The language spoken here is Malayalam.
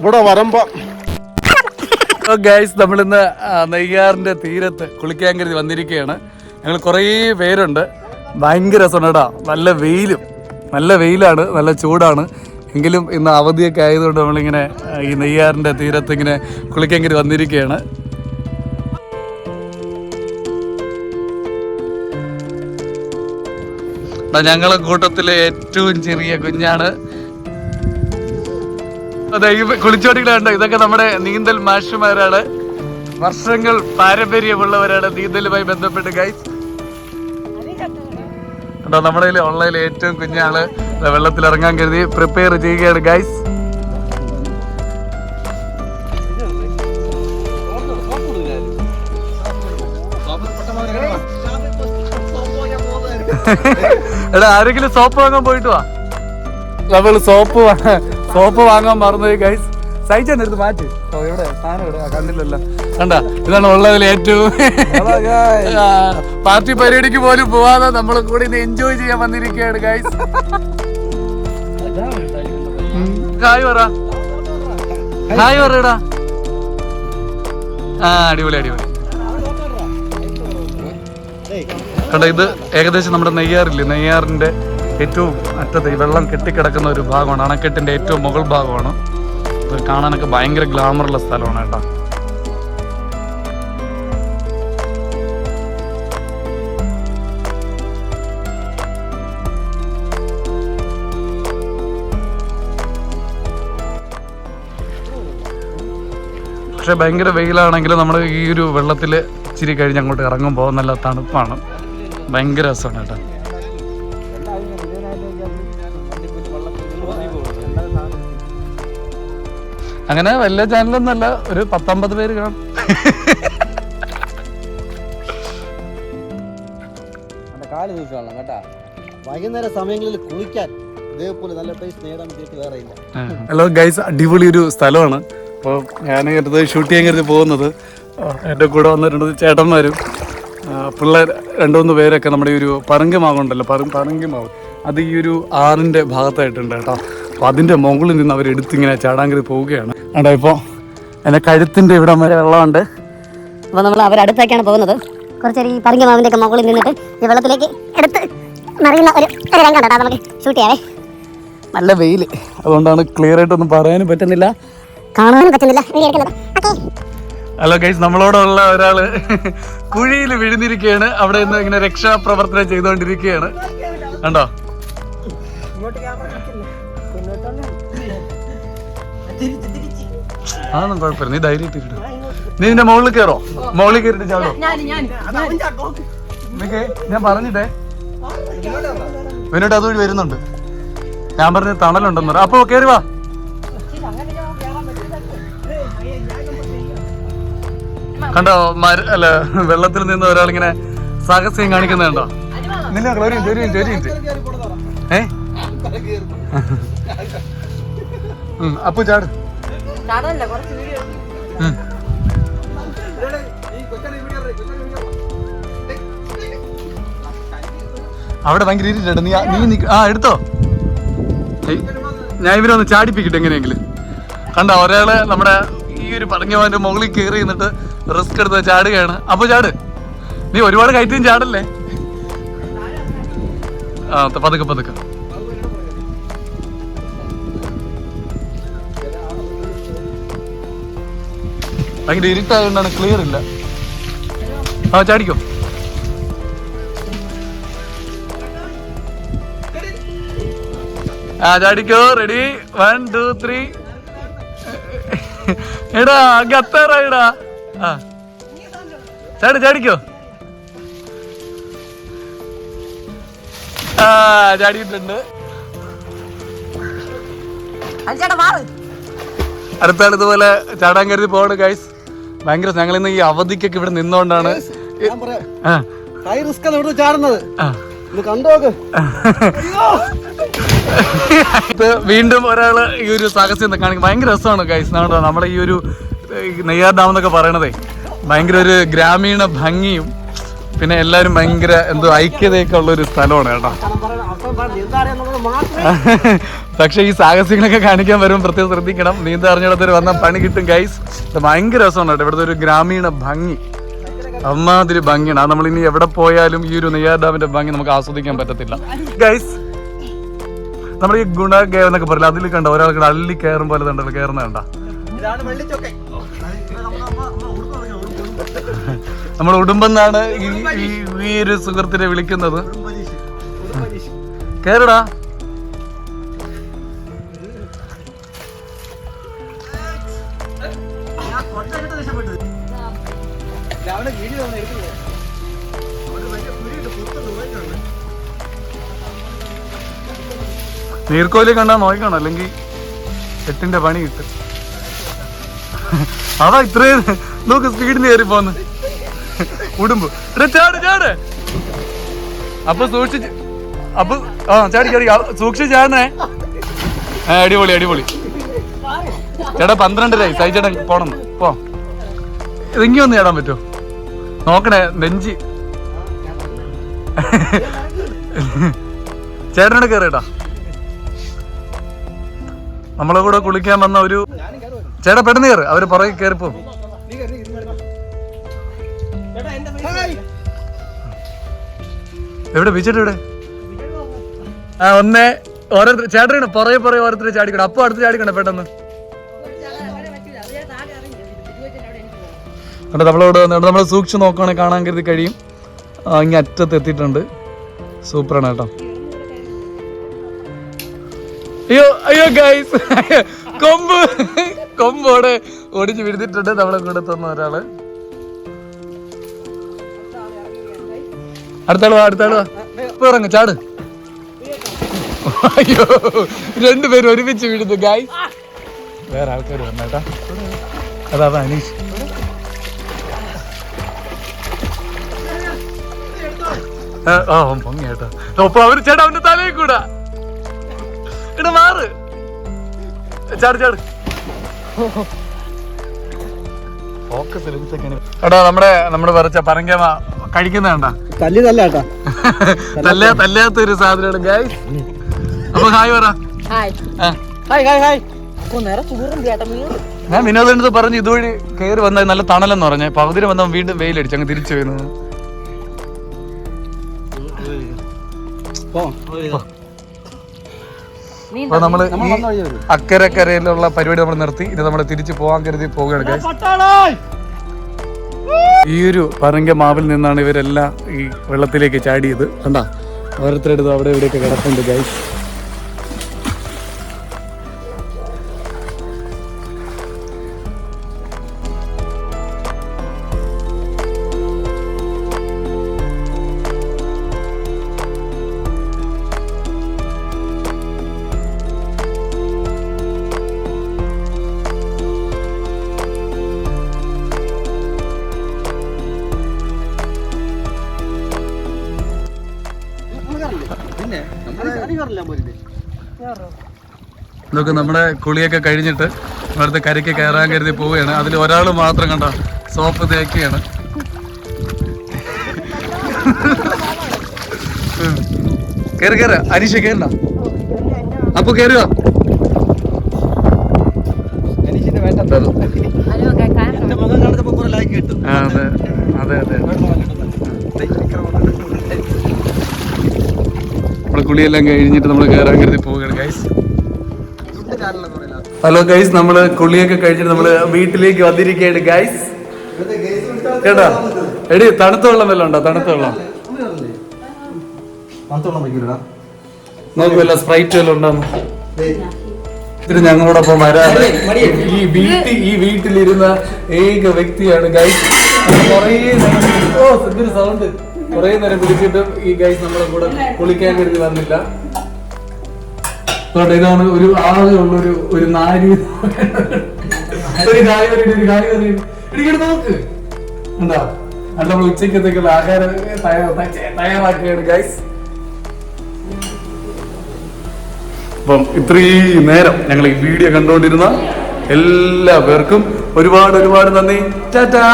ഇവിടെ വരുമ്പോ ഗൈസ് നമ്മളിന്ന് നെയ്യാറിന്റെ തീരത്ത് കുളിക്കാൻ കരുതി വന്നിരിക്കുകയാണ് ഞങ്ങൾ കുറേ പേരുണ്ട്. ഭയങ്കര രസമാണ് നല്ല വെയിലും നല്ല വെയിലാണ് നല്ല ചൂടാണ്. എങ്കിലും ഇന്ന് അവധിയൊക്കെ ആയതുകൊണ്ട് നമ്മളിങ്ങനെ ഈ നെയ്യാറിന്റെ തീരത്ത് ഇങ്ങനെ കുളിക്കാൻ കരുതി വന്നിരിക്കുകയാണ് ഞങ്ങളെ കൂട്ടത്തിലെ ഏറ്റവും ചെറിയ കുഞ്ഞാണ്. കണ്ടോ? ഇതൊക്കെ നമ്മുടെ നീന്തൽ മാഷുമാരാണ്. വർഷങ്ങൾ പാരമ്പര്യമുള്ളവരാണ് നീന്തലുമായി ബന്ധപ്പെട്ട് ഗൈസ് കേട്ടോ നമ്മുടെ ഓൺലൈനിൽ ഏറ്റവും കുഞ്ഞാൾ വെള്ളത്തിൽ ഇറങ്ങാൻ കരുതി പ്രിപ്പയർ ചെയ്യുകയാണ് ഗൈസ് എടാ ആരെങ്കിലും സോപ്പ് വാങ്ങാൻ പോയിട്ട് വാ. നമ്മൾ സോപ്പ് സോപ്പ് വാങ്ങാൻ മറന്നുപോയി ഗൈസ് സഹിച്ചാൻ എടുത്ത് മാറ്റി. എവിടെ? സാധനം കണ്ടില്ലല്ലോ. കണ്ട? ഇതാണ് ഉള്ളതിൽ ഏറ്റവും പാർട്ടി പരിപാടിക്ക് പോലും പോവാതെ നമ്മൾ കൂടി ഇന്ന് എൻജോയ് ചെയ്യാൻ വന്നിരിക്കുകയാണ് ഗൈസ് ഹായ് പറ ഹായ് പറയടാ ആ അടിപൊളി അടിപൊളി. കണ്ട ഇത് ഏകദേശം നമ്മുടെ നെയ്യാറില്ലേ? നെയ്യാറിന്റെ ഏറ്റവും അറ്റത്ത് ഈ വെള്ളം കെട്ടിക്കിടക്കുന്ന ഒരു ഭാഗമാണ്. അണക്കെട്ടിന്റെ ഏറ്റവും മുകൾ ഭാഗമാണ്. ഇത് കാണാനൊക്കെ ഭയങ്കര ഗ്ലാമറുള്ള സ്ഥലമാണ് കേട്ടോ. പക്ഷെ ഭയങ്കര വെയിലാണെങ്കിലും നമ്മൾ ഈ ഒരു വെള്ളത്തിൽ ഇച്ചിരി കഴിഞ്ഞ് അങ്ങോട്ട് ഇറങ്ങുമ്പോൾ നല്ല തണുപ്പാണ്. ഭയങ്കര രസമാണ് കേട്ടോ. അങ്ങനെ വലിയ ചാനലൊന്നല്ല ഒരു പത്തൊമ്പത് പേര് കാണും. കാൽ ദൂഷമാണ് കേട്ടാ. വൈകുന്നേര സമയങ്ങളിൽ കുളിക്കാൻ ഇതേപോലെ നല്ല പ്ലേസ് നേടാൻ വേറെ ഇല്ല. ഹലോ ഗൈസ് അടിപൊളി ഒരു സ്ഥലമാണ്. അപ്പോൾ ഞാൻ കരുത് ഷൂട്ട് ചെയ്യാൻ കരുതി പോകുന്നത്. എന്റെ കൂടെ വന്നിട്ടുണ്ട് ചേട്ടന്മാരും. പിള്ളേർ രണ്ട് മൂന്ന് പേരൊക്കെ നമ്മുടെ ഈ ഒരു പറങ്കി മാവുണ്ടല്ലോ പറ പറങ്കി മാവ് അത് ഈ ഒരു ആറിന്റെ ഭാഗത്തായിട്ടുണ്ട് കേട്ടോ. അപ്പോൾ അതിന്റെ മുകളിൽ നിന്ന് അവർ എടുത്തിങ്ങനെ ചാടാൻ കരുതി പോവുകയാണ്. അവിടെ ഇപ്പോൾ എന്റെ കഴുത്തിന്റെ ഇവിടെ വരെ വെള്ളമുണ്ട്. അപ്പോൾ നമ്മൾ അവരടുത്തേക്കാണ് പോകുന്നത്. കുറച്ചൊരു ഈ പറഞ്ഞ മാവിന്റെ ഒക്കെ മുകളിൽ നിന്നിട്ട് ഈ വെള്ളത്തിലേക്ക് എടുത്ത് മറിയുന്ന ഒരു ഒരു രംഗം കേട്ടോ നമുക്ക് ഷൂട്ട് ചെയ്യാവേ. നല്ല വെയിൽ അതുകൊണ്ടാണ് ക്ലിയർ ആയിട്ടൊന്നും പറയാനും പറ്റുന്നില്ല. കാണാനും പറ്റുന്നില്ല. ഹലോ ഗൈസ് നമ്മളോടുള്ള ഒരാൾ കുഴിയിൽ വിഴുന്നിരിക്കുകയാണ്. അവിടെ നിന്ന് ഇങ്ങനെ രക്ഷാപ്രവർത്തനം ചെയ്തുകൊണ്ടിരിക്കുകയാണ്. കണ്ടോ? അതൊന്നും കുഴപ്പമില്ല. നീ ധൈര്യം ഇട്ടിട്ട് നീ നിന്റെ മുകളിൽ കയറോ മുകളിൽ കയറിട്ട് ചാടോ? ഞാൻ പറഞ്ഞിട്ടേ. വിനോട്ട് അതുവഴി വരുന്നുണ്ട്. ഞാൻ പറഞ്ഞ തണലുണ്ടെന്ന് പറ. അപ്പൊ കേറി വാ. കണ്ടോ മര അല്ല വെള്ളത്തിൽ നിന്ന് ഒരാളിങ്ങനെ സാഹസ്യം കാണിക്കുന്നുണ്ടോ കണ്ടോ? നിന്നെ മക്കളെ, ഒരു മിനിറ്റ് ഒരു മിനിറ്റ് ഒരു മിനിറ്റ്. ഏ? ഉം, ചാട്. ഉം. അവിടെ ഭയങ്കര ഇരുട്ടുണ്ട് നീ നീ ആ എടുത്തോ. ഞാൻ ഇവരെ ഒന്ന് ചാടിപ്പിക്കട്ടെ എങ്ങനെയെങ്കിലും. കണ്ട ഒരാൾ നമ്മുടെ ഈ ഒരു പറഞ്ഞവന്റെ മുകളിൽ കയറി നിന്നിട്ട് റിസ്ക് എടുത്ത് ചാടുകയാണ്. അപ്പൊ ചാട്. നീ ഒരുപാട് കയറ്റിയും ചാടല്ലേ? ആ പതുക്കെ പതുക്കെ. ഭയങ്കര ഇരുട്ടായതുകൊണ്ടാണ് ക്ലിയർ ഇല്ല. ആ ചാടിക്കോ. ആ ചാടിക്കോ. റെഡി വൺ ടു ത്രീ എടാ ഗത്തറായിടാ. ആ. ചാടി ചാടിക്കോ. ആ ചാടിയിട്ടുണ്ട്. അടുത്ത ആൾ ഇതുപോലെ ചാടാൻ കരുതി പോകണം ഗൈസ് ഭയങ്കര ഞങ്ങൾ ഇന്ന് ഈ അവധിക്കൊക്കെ ഇവിടെ നിന്നോണ്ടാണ്. ഹൈ റിസ്ക് ആണ് ചാടുന്നത്. വീണ്ടും ഒരാൾ ഈ ഒരു സാഹസ്യം കാണിക്കും. ഭയങ്കര രസമാണ് ഗൈസ് നമ്മുടെ നമ്മുടെ ഈ ഒരു നെയ്യാർ ഡാം എന്നൊക്കെ പറയണതേ. ഭയങ്കര ഒരു ഗ്രാമീണ ഭംഗിയും പിന്നെ എല്ലാരും ഭയങ്കര എന്തോ ഐക്യതയൊക്കെ ഉള്ള ഒരു സ്ഥലമാണ് കേട്ടോ. പക്ഷെ ഈ സാഹസികളൊക്കെ കാണിക്കാൻ വരുമ്പോൾ പ്രത്യേകം ശ്രദ്ധിക്കണം. നീന്ത അറിഞ്ഞിടത്തൊരു വന്ന പണി കിട്ടും ഗൈസ് ഭയങ്കര രസമാണ് കേട്ടോ. ഇവിടുത്തെ ഒരു ഗ്രാമീണ ഭംഗി. അമ്മാതിരി ഭംഗിയാണ്. നമ്മൾ ഇനി എവിടെ പോയാലും ഈ ഒരു നെയ്യാർ ഡാമിന്റെ ഭംഗി നമുക്ക് ആസ്വദിക്കാൻ പറ്റത്തില്ല. ഗൈസ് നമ്മൾ ഈ ഗുണ ഗേവ് എന്നൊക്കെ പറയില്ല അതിൽ കണ്ട ഒരാൾക്ക് അള്ളി കയറും പോലെ കണ്ടല്ലോ കയറുന്ന കണ്ട? നമ്മുടെ ഉടുമ്പെന്നാണ് ഈ ഒരു സുഹൃത്തിനെ വിളിക്കുന്നത്. പോയിട്ടുണ്ട്. നീർക്കോലി കണ്ടാ നോക്കണം അല്ലെങ്കിൽ എട്ടിന്റെ പണി കിട്ടും. അതാ ഇത്രയും. നോക്ക് സ്പീഡിന് കയറി പോന്ന്. ഉടുമ്പ്. അപ്പൊ സൂക്ഷിച്ച് അപ്പൊ ആ ചാടി ചാടി. സൂക്ഷിച്ച് ചാടണേ ആ അടിപൊളി അടിപൊളി. ചേട്ടാ പന്ത്രണ്ടരായി സൈചേട്ടൻ പോണം. പോ. ഇതെങ്കി ഒന്ന് ചാടാൻ പറ്റുമോ നോക്കണേ നെഞ്ചി. ചേട്ടനോട് കയറിയട്ടാ നമ്മളെ കൂടെ കുളിക്കാൻ വന്ന ഒരു ചേട്ടാ പെട്ടെന്ന് കയറ് അവർ പുറകെ കയറിപ്പോ എവിടെ ബീച്ചിട്ട് എവിടെ? ആ ഒന്നേ ഓരോരുത്തർ ചേട്ടനാണ് പുറകെ പുറകെ ഓരോരുത്തർ ചാടിക്കണം. അപ്പൊ അടുത്ത് ചാടിക്കണം പെട്ടെന്ന്. കണ്ടോ നമ്മളോട് നമ്മൾ സൂക്ഷിച്ച് നോക്കുകയാണെങ്കിൽ കാണാൻ കരുതി കഴിയും. ഇങ്ങനെ ഇങ്ങ് അറ്റത്ത് എത്തിയിട്ടുണ്ട്. സൂപ്പറാണ് കേട്ടോ. അയ്യോ അയ്യോ ഗൈസ് കൊമ്പ്. കൊമ്പോടെ ഓടിച്ച് വിരുന്നിട്ടുണ്ട് നമ്മളെ കൂടെ തന്ന ഒരാൾ. അടുത്താൾ വാ അടുത്താൾ ഇപ്പൊ ഇറങ്ങ ചാട്. അയ്യോ രണ്ടുപേരും ഒരുമിച്ച് വീഴുന്നു ഗൈസ് വേറെ ആൾക്കാർ വന്നേട്ടാ. അതാ അനീഷ്. ആ, പൊങ്ങി കേട്ടോ അപ്പൊ അവർ ചേട്ടാ അവന്റെ തലയിൽ കൂടാ. ഇട മാറ്. ചാട് ചാട്. ഫോക്കസ് എടാ നമ്മുടെ നമ്മുടെ പറച്ച പറങ്കമ കഴിക്കുന്ന കണ്ട? തല്ലി തല്ലാട്ടാ തല്ലാ തല്ല തല്ലാത്ത ഒരു സാധനമാണ് ഗായ് അപ്പൊ ഹായ് പറ. ഹായ്. ഹായ് ഹായ് ഞാൻ വിനോദ അടുത്ത് പറഞ്ഞു ഇതുവഴി കയറി വന്നാൽ നല്ല തണലെന്ന് പറഞ്ഞു. പകുതിന് വന്നാൽ വീണ്ടും വെയിലടിച്ച് അങ്ങ് തിരിച്ചു വരുന്നത് പോ. അപ്പൊ നമ്മൾ നമ്മൾ ഈ അക്കരക്കരയിലുള്ള പരിപാടി നമ്മൾ നിർത്തി. ഇത് നമ്മൾ തിരിച്ചു പോവാൻ കരുതി പോവുകയാണ്. ഈ ഒരു പറങ്ക മാവിൽ നിന്നാണ് ഇവരെല്ലാം ഈ വെള്ളത്തിലേക്ക് ചാടിയത്. കണ്ടാ? ഓരോരുത്തരെടുത്ത് അവിടെ ഇവിടെയൊക്കെ കിടപ്പുണ്ട് ഗൈസ് ഇതൊക്കെ നമ്മുടെ കുളിയൊക്കെ കഴിഞ്ഞിട്ട് ഇവിടുത്തെ കരയ്ക്ക് കയറാൻ കരുതി പോവുകയാണ്. അതിൽ ഒരാൾ മാത്രം കണ്ട സോപ്പ് തേക്കുകയാണ്. കയറി കയറ അനീഷ കയറണ്ട അപ്പൊ കയറുക അതെ. അതെ. അതെ കുളിയെല്ലാം കഴിഞ്ഞിട്ട് നമ്മൾ കയറാൻ കരുതി പോവുകയാണ് ഗൈസ് ഹലോ ഗൈസ് നമ്മൾ കുളിയൊക്കെ കഴിഞ്ഞിട്ട് നമ്മൾ വീട്ടിലേക്ക് വന്നിരിക്കുകയാണ് ഗൈസ് കേട്ടോ? എടി തണുത്ത വെള്ളം വല്ലതും ഉണ്ടോ? തണുത്ത വെള്ളം. വയ്ക്കൂടാ നോക്കുമല്ലോ സ്പ്രൈറ്റ് വല്ലതും ഉണ്ടോന്ന് ഇത്തിരി ഞങ്ങളോടൊപ്പം വരാൻ ഈ വീട്ടിൽ ഈ വീട്ടിലിരുന്ന ഏക വ്യക്തിയാണ് ഗൈസ് കുറേ ഓ സൗണ്ട് കുറേ നേരം പിടിച്ചിട്ടും ഈ ഗൈസ് നമ്മളെ കൂടെ കുളിക്കാൻ കരുതി വന്നില്ല. ഇതാണ് ഒരു ആകെ ഉള്ള ഒരു നാരി. ഒരു കറി ഒരു കറി ഇടിക്കട്ട് നോക്ക്. എന്താ? അല്ല നമ്മൾ ഉച്ചക്കത്തേക്കുള്ള ആഹാരം തയ്യാ- തയ്യാറാക്കുകയാണ് ഗൈസ് അപ്പം ഇത്രയും നേരം ഞങ്ങൾ ഈ വീഡിയോ കണ്ടുകൊണ്ടിരുന്ന എല്ലാ പേർക്കും ഒരുപാട് ഒരുപാട് നന്ദി. ടാറ്റാ